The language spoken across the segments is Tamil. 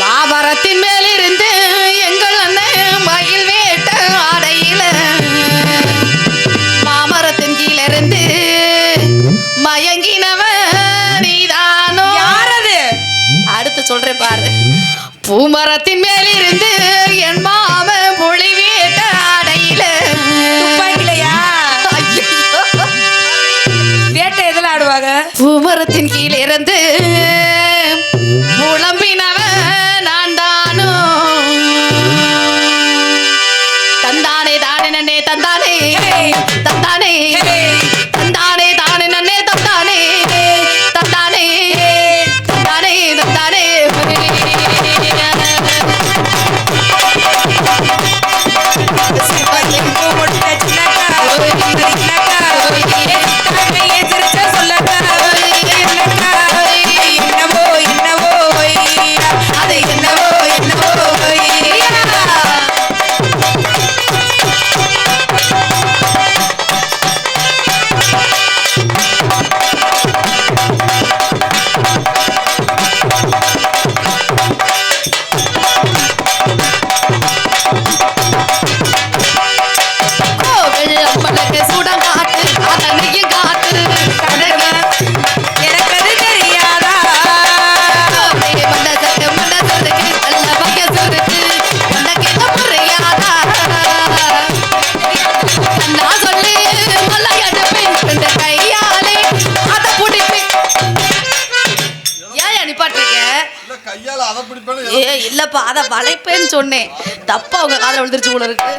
மாபரத்தின் மேலிருந்து எங்கள் அண்ணன் மயில் வேட்ட ஆடையில. மாமரத்தின் கீழிருந்து மயங்கினவன் நீதானோ? யாரது? அடுத்து சொல்றேன் பாரு. பூமரத்தின் மேலிருந்து பூமரத்தின் முழம்பி அதை வளைப்பேன்னு சொன்னேன். தப்பா உங்க காதுல விழுந்துருச்சு போல இருக்கு.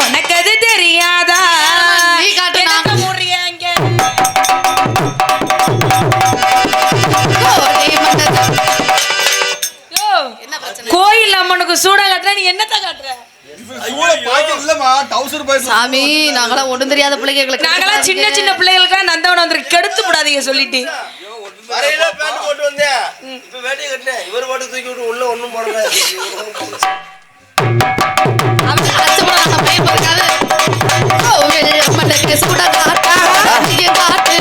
உனக்கு அது தெரியாதா காட்டு, நான் எனக்கு முறியாங்க கோவில் மண்டசத்து யோ, என்ன கோயில் அம்மனுக்கு சூட காட்டுற நீ என்னத்த காட்டுற? சாமி நாங்களாம் ஒன்றும் தெரியாத பிள்ளைங்களுக்கு நாங்களாம் சின்ன சின்ன பிள்ளைகளுக்கா நந்தவனம் வந்து கெடுத்து விடாதீங்க சொல்லிட்டு. வரையில பேண்ட் போட்டு வந்தேன் இப்ப வேட்டியை கட்டினேன். இவர் பாட்டு தூக்கி விட்டு உள்ள ஒண்ணும் போடல. அம்மனுக்கு சுட காட்டா, காட்டு,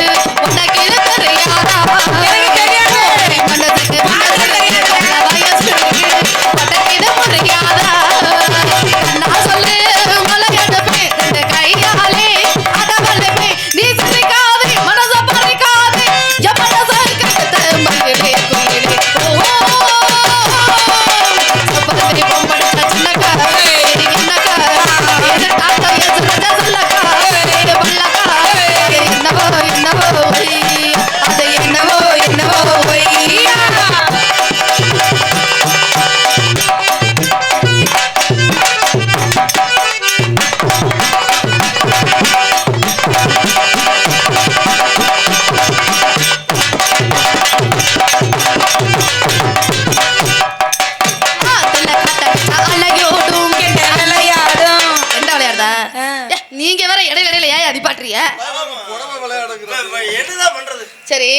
சரி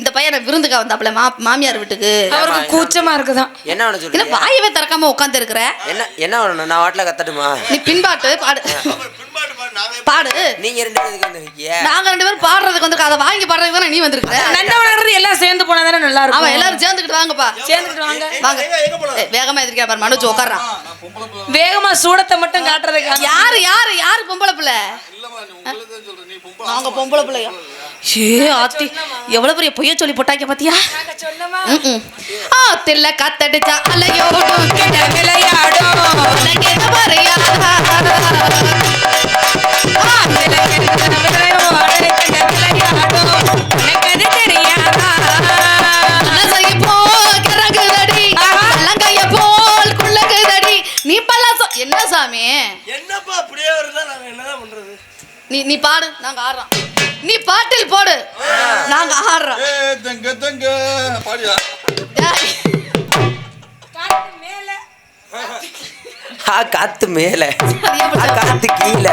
இந்த பையனை விருந்துக்கா வந்தாப்புல மா மாமியார் வீட்டுக்கு. அவருக்கு கூச்சமா இருக்குதான். என்ன என்ன வாயவே திறக்காம உட்கார்ந்து இருக்கிற என்ன என்ன பண்ணணும் நான் வாட்டில கத்தட்டுமா? நீ பின்பாட்டு பாடு. பாடு. நீங்க ரெண்டு இருக்கீங்க நாங்க ரெண்டு பேரும் பாடுறதுக்கு வந்து அதை வாங்கி பாடுறதுக்கு தானே நீ வந்திருக்கிற? நந்தவனம் எல்லாம் சேர்ந்து போனா தானே நல்லா இருக்கும். அவன் எல்லாரும் சேர்ந்துக்கிட்டு வாங்கப்பா. சேர்ந்துக்கிட்டு வாங்க. வாங்க. வேகமா எதிர்க்கா பாரு மனோஜ் உட்கார்றான் வேகமா சூடத்தை மட்டும் காட்டுறதுக்கு யாரு யாரு யாரு பொம்பளை பிள்ளை? இல்லம்மா நீ உங்களை தான் சொல்றேன். நீ பொம்பளை நாங்க பொம்பளை பிள்ளையா? ஏ ஆத்தி எவ்வளவு பெரிய பொய்ய சொல்லி போட்டாங்க பாத்தியா? ம்ம். ஆத்தில்ல காத்தடிச்சா அலையோடும் என்ன விளையாடும் என்ன சாமி? என்னப்பா அப்படியே வருதா நாங்க என்னதான் பண்றது? நீ நீ பாடு நாங்க ஆடுறோம். நீ பாட்டில் போடு. நாங்க ஆடுறோம். தங்க தங்க. பாடியா? ஆ காத்து மேல. ஆ காத்து கீழ.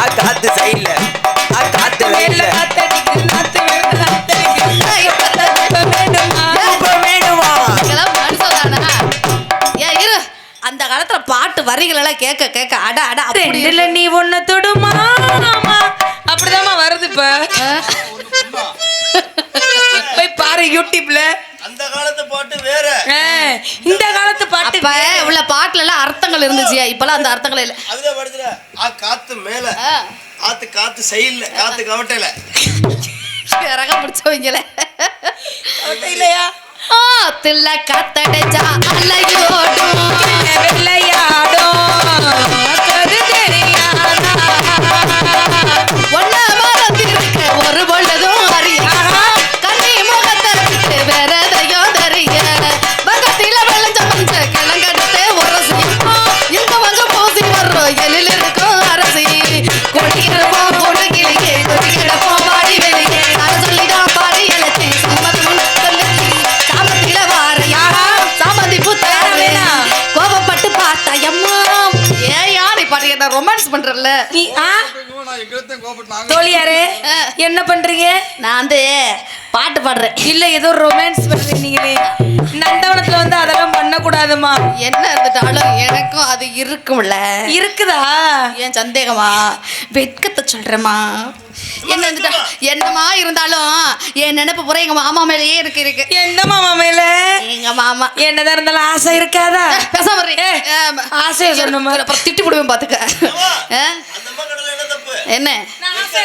ஆ காத்து சைடுல. ஆ காத்து மேல காத்து அடிக்குது நாத்து வேறு அந்த காலத்துல பாட்டு வரிகள் எல்லாம் கேட்க கேட்க அட அட அப்படி ரெண்டுல நீ ஒண்ணு தொடுமா. அப்படிதாம்மா வருது இப்ப. போய் பாரு யூடியூப்ல. அந்த காலத்து பாட்டு வேற. இந்த காலத்து பாட்டு அப்ப உள்ள பாட்டுல எல்லாம் அர்த்தங்கள் இருந்துச்சு. இப்பெல்லாம் அந்த அர்த்தங்கள் இல்ல. அதுல படுத்துல ஆ காத்து மேல. ஆ, ஆத்து காத்து சைடுல காத்து கவட்டையில. ரகம் பிடிச்சவங்கள. இல்லையா? ஆத்துல காத்தடைச்சா அலையோடும். விளையாடும் பாடுறேன். இல்ல ஏதோ ரொமான்ஸ் பண்றீங்க நீங்களே. நந்தவனத்துல வந்து அதெல்லாம் பண்ண கூடாதுமா என்ன இருந்துட்டாலும் எனக்கும் அது இருக்கும்ல. இருக்குதா? ஏன் சந்தேகமா? வெட்கத்தை சொல்றேம்மா. என்ன இருந்துட்டா என்னமா இருந்தாலும் என் நினைப்பு பூரா எங்க மாமா மேலேயே இருக்கு இருக்கு. எந்த மாமா மேல? எங்க மாமா. என்னதான் இருந்தாலும் ஆசை இருக்காதா? பேசாம. ஆசையை சொன்னோமா? அப்புறம் திட்டி போடுவேன் பாத்துக்க. என்ன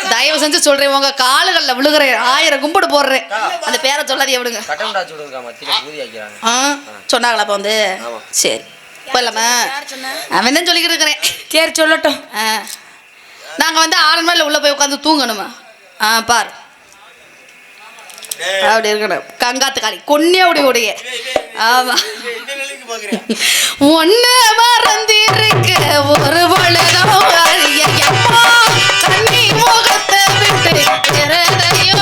தயவு செஞ்சு சொல்றேன் உங்க காலுகள்ல விழுகிறேன் ஆயிரம் கும்பிடு போடுறேன். அந்த பேரை சொல்லாதே விடுங்க. ஆ சொன்னாங்களா அப்ப வந்து. சரி. போயிடலாமா அவன் தான் சொல்லிக்கிட்டு இருக்கிறேன்? சரி சொல்லட்டும். ஆ. நாங்கள் வந்து ஆறு மேல உள்ள போய் உட்காந்து தூங்கணுமா? ஆ பார். அப்படி இருக்கணும். கங்காத்து காளி கொன்னே உடைய உடைய ஆமா. ஒன்னு மறந்திருக்க ஒரு பொழுதும் அறிய முகத்தை விட்டு பிறதையோ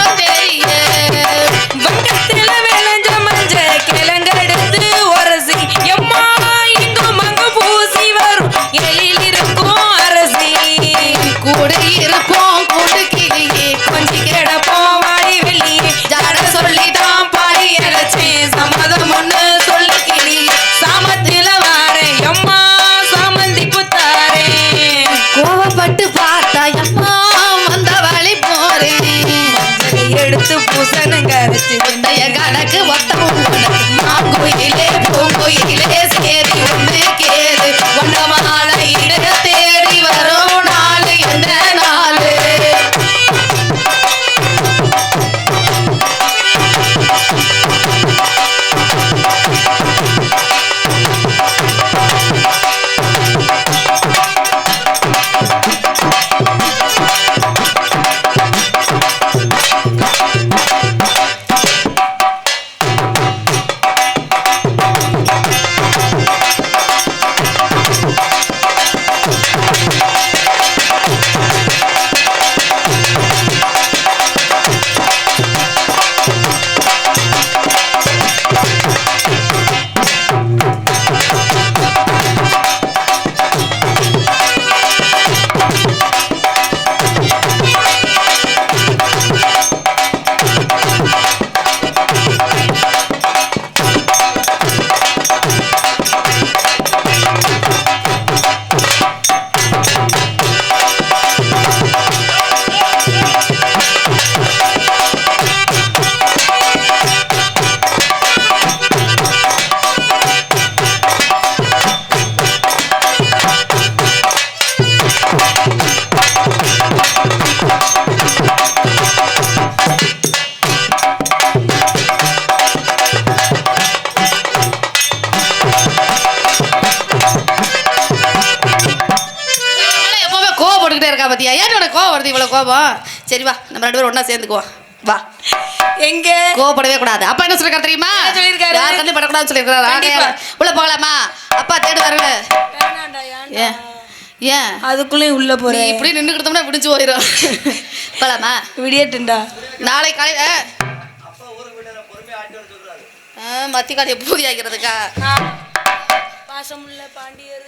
இவ்வளவு கோபம் சரி வா. நம்ம ரெண்டு பேரும் ஒண்ணா சேர்ந்துக்குவோம் வா. எங்க? கோவப்படவே கூடாது. அப்பா என்ன சொல்லிருக்காரு தெரியுமா? என்ன சொல்லிருக்காரு? யார் கண்ணு படக்கூடாதுன்னு சொல்லிருக்காரு கண்டிப்பா. உள்ள போகலாமா? அப்பா தேடுவாரு ஏன்? ஏன்? அதுக்குள்ளேயும் உள்ள போறேன் இப்படி நின்னுக்கிட்டோம்னா விடிஞ்சு போயிடும் போலாமா? விடியட்டுண்டா நாளை காலையில மத்தி காலையை பூதி ஆக்கிறதுக்கா? பாசமுள்ள பாண்டியர்.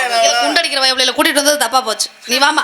பயவுலையில் கூட்டிகிட்டு வந்தது தப்பாக போச்சு. நீ வாமா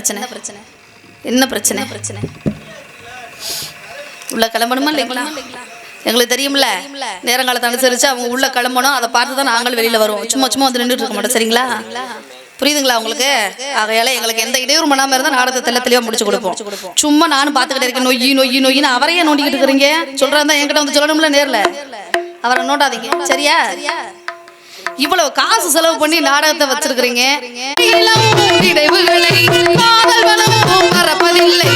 பிரச்சனை? பிரச்சனை? என்ன பிரச்சனை? பிரச்சனை? உள்ள கிளம்பணுமா இல்லைங்களா? எங்களுக்கு தெரியும்ல. நேரங்காலத்தை அனுசரிச்சு அவங்க உள்ள கிளம்பணும். அதை பார்த்து தான் நாங்கள் வெளியில வருவோம். சும்மா சும்மா வந்து நின்றுட்டு இருக்க மாட்டோம். சரிங்களா? புரியுதுங்களா உங்களுக்கு? ஆகையால எங்களுக்கு எந்த இடையூறு பண்ணாமல் இருந்தால் நாடகத்தை தெல்ல தெளிவாக முடிச்சு கொடுப்போம். சும்மா நானும் பார்த்துக்கிட்டே இருக்கேன். நொய்யி நொய்யி நொய்யின்னு அவரையே நோண்டிக்கிட்டு இருக்கிறீங்க. சொல்கிறதா என்கிட்ட வந்து சொல்லணும்ல நேர்ல. அவரை நோண்டாதீங்க. சரியா? இவ்வளவு காசு செலவு பண்ணி நாடகத்தை வச்சிருக்கிறீங்க. இளம் நினைவுகளை காதல் வளம் பரப்பதில்லை